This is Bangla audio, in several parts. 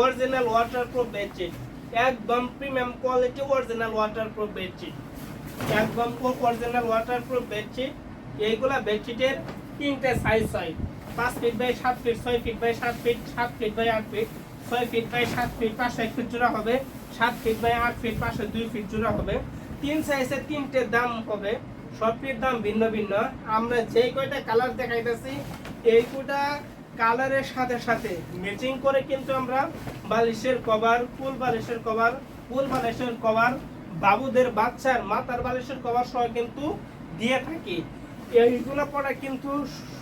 অরিজিনাল ওয়াটারপ্রুফ বেডশিট একদম premium quality original waterproof bedsheet একদম অরিজিনাল ওয়াটারপ্রুফ বেডশিট এইগুলা বেডশিটের তিনটে সাইজ হয়। পাঁচ ফিট বাই সাত ফিট ছয় ফিট বাই সাত ফিট সাত ফিট বাই আট ফিট ছয় ফিট বাই সাত ফিট পাঁচশো এক ফিট জোড়া হবে, সাত ফিট বাই আট ফিট পাঁচশো দুই ফিট জোড়া হবে। তিন সাইজের তিনটে দাম হবে, সবটির দাম ভিন্ন ভিন্ন। আমরা যেই কয়টা কালার দেখাইতেছি, এই কয়টা কালারের সাথে সাথে ম্যাচিং করে কিন্তু আমরা বালিশের কভার ফুল বালিশের কভার ফুল বালিশের কভার বাবুদের বাচ্চার মাথার বালিশের কভার সহ কিন্তু দিয়ে থাকি। এইগুলো পরে কিন্তু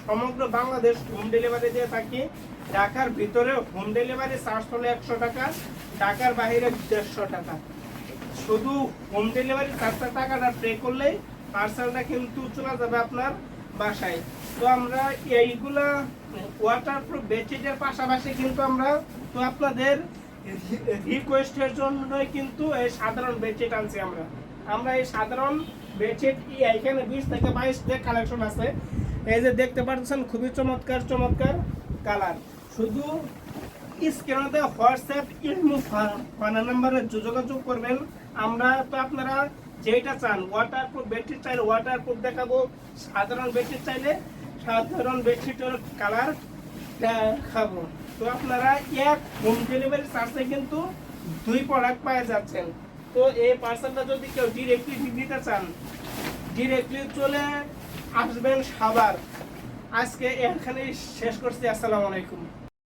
সমগ্র বাংলাদেশ হোম ডেলিভারি দিয়ে থাকি। ঢাকার ভিতরে হোম ডেলিভারি চার্জ হলো একশো টাকা, ঢাকার বাইরে দেড়শো টাকা। শুধু হোম ডেলিভারি চারটা টাকাটা পে করলেই পার্সেলটা কিন্তু চলে যাবে আপনার বাসায়। তো আমরা এইগুলা ওয়াটারপ্রুফ বেডশিটের পাশাপাশি কিন্তু আমরা তো আপনাদের রিকোয়েস্টের জন্যই কিন্তু এই সাধারণ বেডশিট আনছি আমরা। আমরা এই সাধারণ বেডশিট এখানে বিশ থেকে বাইশ কালেকশন আছে, এই যে দেখতে পাচ্ছেন খুবই চমৎকার চমৎকার কালার শুধু স্ক্রিনে হোয়াটসঅ্যাপ, ইমো, ফোন নাম্বারে যোগাযোগ করবেন। আমরা তো আপনারা যেটা চান ওয়াটারপ্রুফ বেডশিট চাইলে ওয়াটারপ্রুফ দেখাবো, সাধারণ বেডশিট চাইলে সাধারণ বেডশিটের কালার খাব। তো আপনারা এক হোম ডেলিভারি চার্জে কিন্তু দুই প্রোডাক্ট পাওয়া যাচ্ছেন। তো এই পার্সেলটা যদি কেউ ডিরেক্টলি দিতে চান ডিরেক্টলি চলে আসবেন সাবার আজকে এখানে শেষ করছি। আসসালামু আলাইকুম।